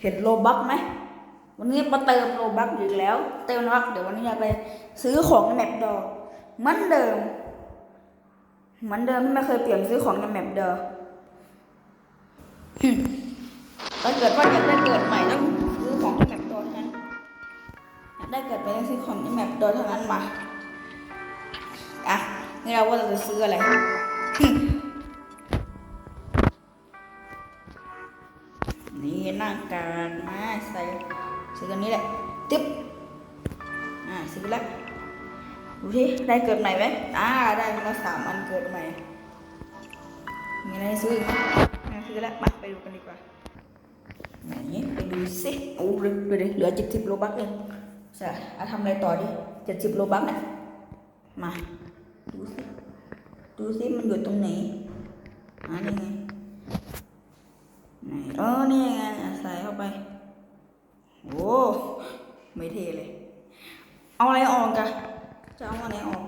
เห็นโลบักไหม วันนี้มาเติมโลบักอีกแล้ว เติมโลบักเดี๋ยววันนี้จะไปซื้อของในแมปดอเหมือนเดิม เหมือนเดิมที่ไม่เคยเปลี่ยนซื้อของในแมปดิมถ้าเกิดว่าอยากได้เกิดใหม่ต้องซื้อของในแมปดอนั้นอยากได้เกิดใหม่ต้องซื้อของในแมปดอเท่านั้นมาอะนี่เราว่าเราจะซื้ออะไร นี่หน้ากากมาใส่ซื้อกันนี้แหละติ๊บอ่าซื้อแล้วดูที่ได้เกิดใหม่ไหมอ่าได้มาสามอันเกิดใหม่มีอะไรซื้ออีกไหมาซื้อแล้วมาไปดูกันดีกว่าไหนไปดูสิโอ้ดูดูดิเหลือเจ็ดสิบโลบักเองใช่เอาทำอะไรต่อดิเจ็ดสิบโลบักเนี่ยมาดูสิดูสิมันอยู่ตรงไหนอ่านี่ไง ไหนเออนี่ไงใส่เข้าไป โอ้ไม่เทเลย เอาอะไรออกกันจะเอาอะไรออก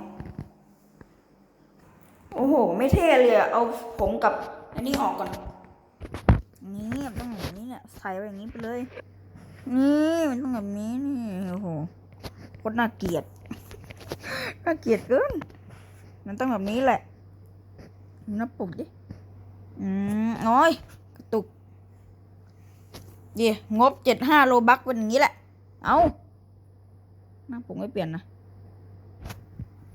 โอ้โห ไม่เท่เลยอะเอาผมกับอันนี้ออกก่อน นี่ต้องอย่างนี้เนี่ยใส่ไปอย่างนี้ไปเลย นี่มันต้องแบบนี้นี่โอ้โหโคตรน่าเกลียดน่าเกลียดเกินมันต้องแบบนี้แหละนับปุกดิ อืมโอ้ยกระตุก ดีงบเจ็ดห้าโลบักเป็นอย่างนี้แหละ เอาหน้าผมไม่เปลี่ยนนะ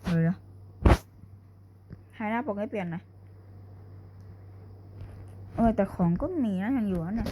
เดี๋ยวให้หน้าปกไม่เปลี่ยนนะเออแต่ของก็มีนะยังอยู่นะเนี่ย